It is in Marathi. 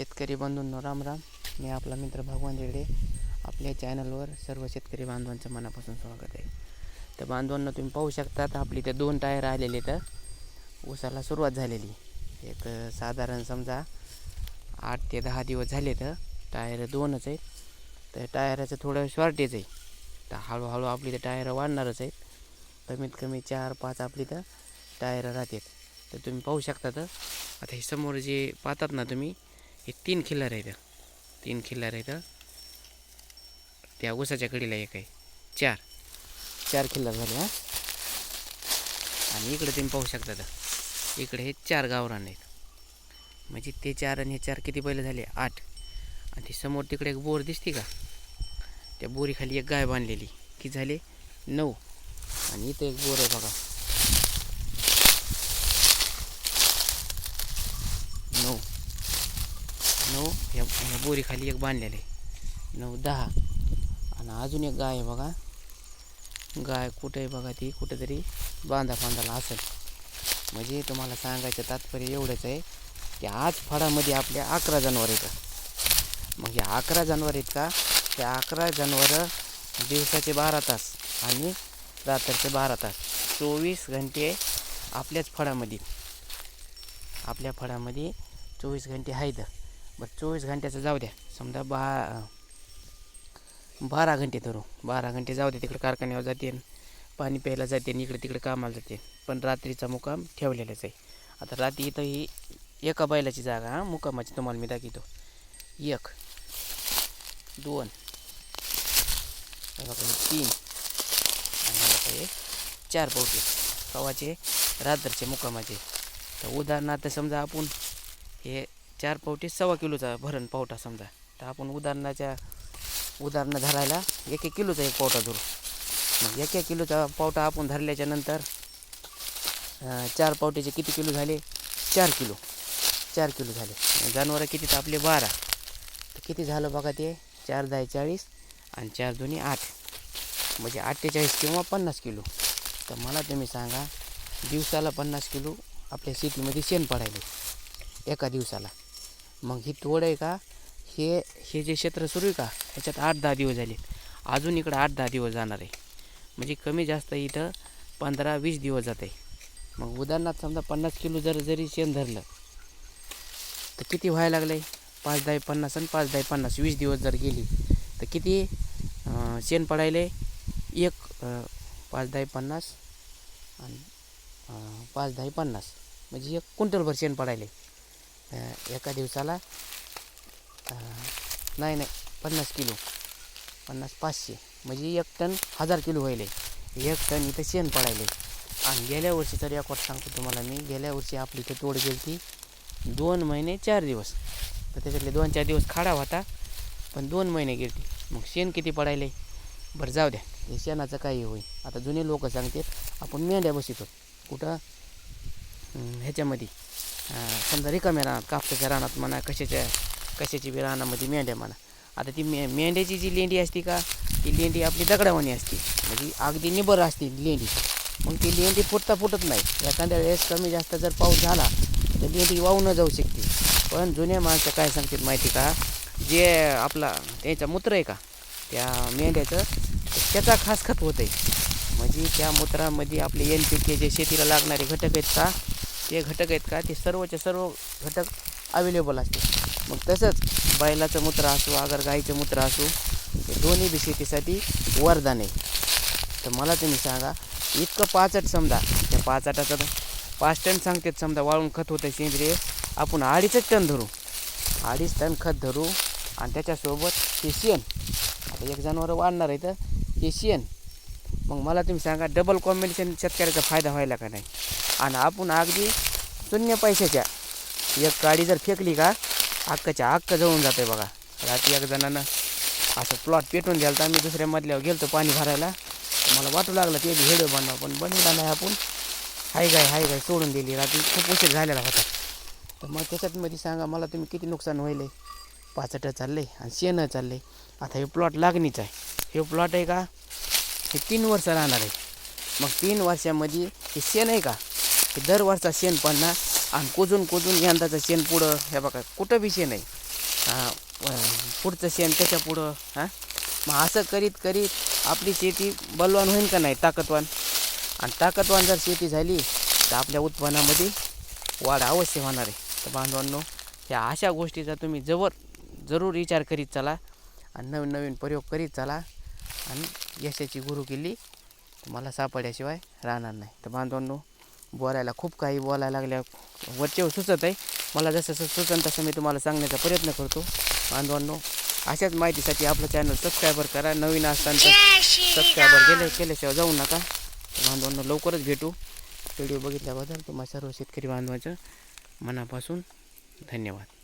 शेतकरी बंधूंनो राम राम मी आपला मित्र भगवान रेडे आपल्या चॅनलवर सर्व शेतकरी बांधवांचं मनापासून स्वागत आहे. तर बांधवांना तुम्ही पाहू शकतात आपली ते दोन टायर आलेले तर ऊसाला सुरुवात झालेली. एक साधारण समजा आठ ते दहा दिवस झाले तर टायर दोनच आहेत. तर टायराचं थोडं शॉर्टेज आहे. तर हळूहळू आपली तर टायर वाढणारच आहेत. कमीत कमी चार पाच आपली तर टायर राहतात. तर तुम्ही पाहू शकता तर आता हे समोर जे पाहतात ना तुम्ही हे तीन खिल्लार आहेत. तीन खिल्लार आहेत. त्या ऊसाच्या कडीला एक आहे. चार. चार खिल्लार झाले हां? आणि इकडे तुम्ही पाहू शकता तर इकडे हे चार गावरान आहेत. म्हणजे ते चार आणि हे चार किती पहिले झाले? आठ. आणि ते समोर तिकडे एक बोर दिसते का? त्या बोरीखाली एक गाय बांधलेली. की झाले नऊ. आणि इथं एक बोर आहे बघा. नऊ. नऊ ह्या ह्या बोरीखाली एक बांधलेलं आहे. नऊ दहा. आणि अजून एक गाय आहे बघा. गाय कुठे बघा ती? कुठेतरी बांधा बांधाला असेल. म्हणजे तुम्हाला सांगायचं तात्पर्य एवढंच आहे की आज फळामध्ये आपल्या अकरा जनावर येतात मग या अकरा जनावर आहेत का? ते अकरा जनावरं दिवसाचे बारा तास आणि रात्रीचे बारा तास. चोवीस घंटे आपल्याच फळामध्ये आपल्या फळामध्ये चोवीस घंटे आहेत. बरं चोवीस घंट्याचं जाऊ द्या. समजा बा बारा घंटे धरू. बारा घंटे जाऊ द्या तिकडे कारखान्यावर जाते पाणी प्यायला जाते इकडे तिकडे कामाला जाते. पण रात्रीचा मुकाम ठेवलेलाच आहे. आता रात्री इथं ही एका बैलाची जागा हा मुकामाची तुम्हाला मी दाखवतो. एक दोन तीन आणि चार पोटे कवाचे रात्रचे मुकामाचे तर उदाहरणार्थ समजा आपण हे चार पावटी सव्वा किलोचा भरण पावटा समजा. तर आपण उदाहरणाच्या उदाहरणं धरायला एक एक किलोचा एक पावटा धरू. मग एक एक किलोचा पावटा आपण धरल्याच्या नंतर चार पावट्याचे किती किलो झाले? चार किलो. चार किलो झाले. जनावरं किती? तर आपले बारा. तर किती झालं बघा ते? चार दहा चाळीस आणि चार दोन्ही आठ. म्हणजे अठ्ठेचाळीस किंवा पन्नास किलो. तर मला तुम्ही सांगा दिवसाला पन्नास किलो आपल्या शेतीमध्ये शेण पडायले. एका दिवसाला. मग ही तोड आहे का? हे हे जे क्षेत्र सुरू आहे का? ह्याच्यात आठ दहा दिवस झाले. अजून इकडं आठ दहा दिवस जाणार आहे. म्हणजे कमी जास्त इथं पंधरा वीस दिवस जात. आहे मग उदाहरणार्थ समजा पन्नास किलो जर जरी शेण धरलं तर किती व्हायला लागलं आहे पाच दहा पन्नास आणि पाच दहा पन्नास वीस दिवस जर गेली तर किती शेण पडायले? एक पाच दहा पन्नास आणि पाच दहा पन्नास. म्हणजे एक क्विंटलभर शेण पडायले. एका दिवसाला नाही नाही पन्नास किलो. पन्नास पाचशे. म्हणजे एक टन हजार किलो व्हायले. एक टन इथं शेण पडायले. आणि गेल्या वर्षी तर रेकॉर्ड सांगतो तुम्हाला मी गेल्या वर्षी आपली इथं तोड गेली ती दोन महिने चार दिवस. तर त्याच्यातले दोन चार दिवस खाडा होता पण दोन महिने गेली मग शेण किती पडायले? बरं जाऊ द्या. हे शेणाचं काही होईल. आता जुने लोक सांगतात आपण मेंढ्या बसितो कुठं? ह्याच्यामध्ये. समजा रिकाम्या रानात कापसाच्या रानात म्हणा कशाच्या कशाची बी रानामध्ये मेंढ्या म्हणा. आता ती मे मेंढ्याची जी लेंडी असते का ती लेंडी आपली दगडावानी असते. म्हणजे अगदी निबर असते लेंडी. मग ती लेंडी फुटता फुटत नाही. एखाद्या वेळेस कमी जास्त जर पाऊस झाला तर लेंडी वाहून जाऊ शकते. पण जुन्या माणसं काय सांगतात माहिती का? जे आपला त्याचं मूत्र आहे का त्या मेंढ्याचं त्याचा खास खत होतं आहे म्हणजे त्या मूत्रामध्ये आपले एन पी के जे शेतीला लागणारे घटक आहेत का ते घटक आहेत का ते सर्वचे सर्व घटक अवेलेबल असते मग तसंच बैलाचं मूत्र असो अगर गाईचं मूत्र असो हे दोन्ही बी शेतीसाठी वरदान आहे. तर मला तुम्ही सांगा इतकं पाचट समजा त्या पाचटाचं तर पाच टन सांगतात समजा वाळून खत होतं सेंद्रिय आपण अडीचच टन धरू. अडीच टन खत धरू आणि त्याच्यासोबत हे शेण आता एक जनावर वाढणार आहे तर हे शेण मग मला तुम्ही सांगा डबल कॉम्बिनेशन शेतकऱ्याचा फायदा व्हायला का नाही? आणि आपण अगदी शून्य पैशाच्या एक गाडी जर फेकली का अक्काच्या अक्क जळून जाते बघा. रात्री एक जणानं असं प्लॉट पेटून द्याल तर आम्ही दुसऱ्या मधल्यावर गेलो पाणी भरायला. मला वाटू लागलं ते बी बनवा पण बनवला नाही आपण. हाय गाय हाय गाय सोडून दिली. रात्री खूप उशीर झालेला होता. तर मग त्याच्यात मध्ये सांगा मला तुम्ही किती नुकसान व्हायले पाचट आहे आणि शेणं आहे आता हे प्लॉट लागणीच आहे. हे प्लॉट आहे का? हे तीन वर्ष राहणार आहे. मग तीन वर्षामध्ये हे शेण आहे का? की दर शेण पडणार आणि कुजून कुजून यंदाचं शेण पुढं हे बघा कुठं बी शेण आहे. पुढचं शेण त्याच्या पुढं हां? मग असं करीत करीत आपली शेती बलवान होईल का नाही ताकदवान? आणि ताकदवान जर शेती झाली तर आपल्या उत्पन्नामध्ये वाढ अवश्य होणार आहे. तर बांधवांनो ह्या अशा गोष्टीचा तुम्ही जवळ जरूर विचार करीत चला आणि नवीन नवीन प्रयोग करीत चला आणि यशाची गुरुकिल्ली तुम्हाला सापडल्याशिवाय राहणार नाही. तर बांधवांनो बोलायला खूप काही बोलायला लागल्या. वरचे सुचत आहे. मला जसं जसं सुचन तसं मी तुम्हाला सांगण्याचा प्रयत्न करतो. बांधवांनो अशाच माहितीसाठी आपलं चॅनल सबस्क्रायबर करा. नवीन असताना सबस्क्रायबर केले केल्याशिवाय जाऊ नका. तर बांधवांनो लवकरच भेटू. व्हिडिओ बघितल्याबद्दल तुम्हा सर्व शेतकरी बांधवांचं मनापासून धन्यवाद.